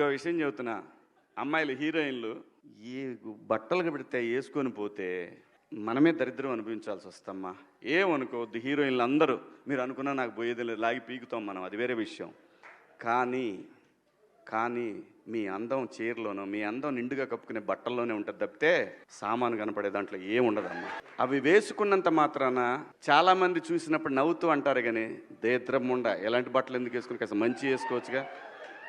ఇంకో విషయం చెబుతున్నా. అమ్మాయిలు హీరోయిన్లు ఈ బట్టలు పెడితే వేసుకొని పోతే మనమే దరిద్రం అనిపించాల్సి వస్తమ్మా. ఏమనుకోవద్దు హీరోయిన్లు అందరూ. మీరు అనుకున్నా నాకు పోయేది లేదు లాగి పీకుతాం మనం అది వేరే విషయం. కానీ కానీ మీ అందం చీరలోనో మీ అందం నిండుగా కప్పుకునే బట్టల్లోనే ఉంటుంది తప్పితే సామాను కనపడే దాంట్లో ఏముండదమ్మా అవి వేసుకున్నంత మాత్రాన చాలామంది చూసినప్పుడు నవ్వుతూ అంటారు కానీ దేద్రముండ ఎలాంటి బట్టలు ఎందుకు వేసుకుని కాస్త మంచి వేసుకోవచ్చుగా?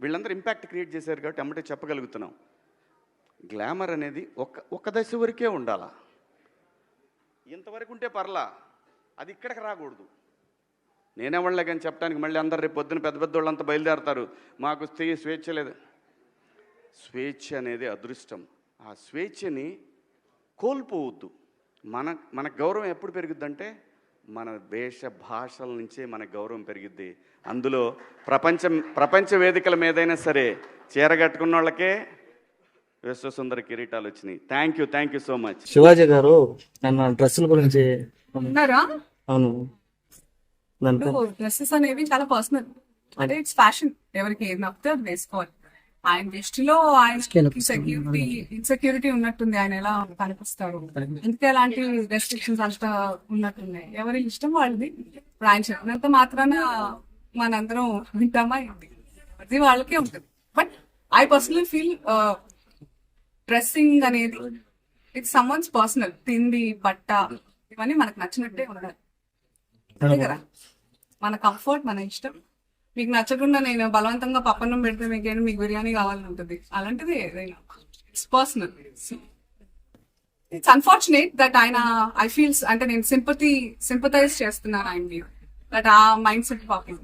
వీళ్ళందరూ ఇంపాక్ట్ క్రియేట్ చేశారు కాబట్టి అమ్మటే చెప్పగలుగుతున్నాం. గ్లామర్ అనేది ఒక ఒక దశ వరకే ఉండాలా? ఇంతవరకు ఉంటే పర్లా అది ఇక్కడికి రాకూడదు. నేనేవాళ్ళే కానీ చెప్పడానికి మళ్ళీ అందరు రేపు పొద్దున పెద్ద పెద్ద వాళ్ళంతా బయలుదేరతారు. మాకు స్త్రీ స్వేచ్ఛ లేదు. స్వేచ్ఛ అనేది అదృష్టం. ఆ స్వేచ్ఛని కోల్పోవద్దు. మన మన గౌరవం ఎప్పుడు పెరుగుద్దంటే మన వేష భాషల నుంచే మన గౌరవం పెరిగిద్ది. అందులో ప్రపంచం ప్రపంచ వేదికల మీదైనా సరే చీర కట్టుకున్న వాళ్ళకే విశ్వసుందర కిరీటాలు వచ్చినాయి. Thank you thank you so much Shivaji garu నన్ను డ్రెస్సుల గురించి ఉన్నారా? అవును. డ్రెస్సెస్ అనేవి చాలా పర్సనల్ అంటే ఇట్స్ ఫ్యాషన్ ఎవరికి అది వేసుకోవాలి. ఆయన దృష్టిలో ఆయన సెక్యూరిటీ ఇన్సెక్యూరిటీ ఉన్నట్టుంది. ఆయన ఎలా కనిపిస్తారు అందుకే అలాంటి రెస్ట్రిక్షన్స్ అంతా ఉన్నట్టున్నాయి? ఎవరి ఇష్టం వాళ్ళది? ఇప్పుడు ఆయన చెప్పినంత మాత్రాన మనందరం వింటామా ఏంటి? అది వాళ్ళకే ఉంటుంది. But I personally feel dressing అనేది ఇట్స్ సమ్వన్స్ పర్సనల్ తిండి బట్ట ఇవన్నీ మనకు నచ్చినట్టే ఉండాలి. అంతే కదా? మన కంఫర్ట్ మన ఇష్టం. మీకు నచ్చకుండా నేను బలవంతంగా పప్పన్నం పెడితే మీకేం మీకు బిర్యానీ కావాలని ఉంటుంది. అలాంటిది ఏదైనా. It's personal it's unfortunate that ఆయన ఐ ఫీల్స్ అంటే నేను సింపతి సింపతైజ్ చేస్తున్నాను ఆయన దట్ ఆ మైండ్ సెట్ పాపం.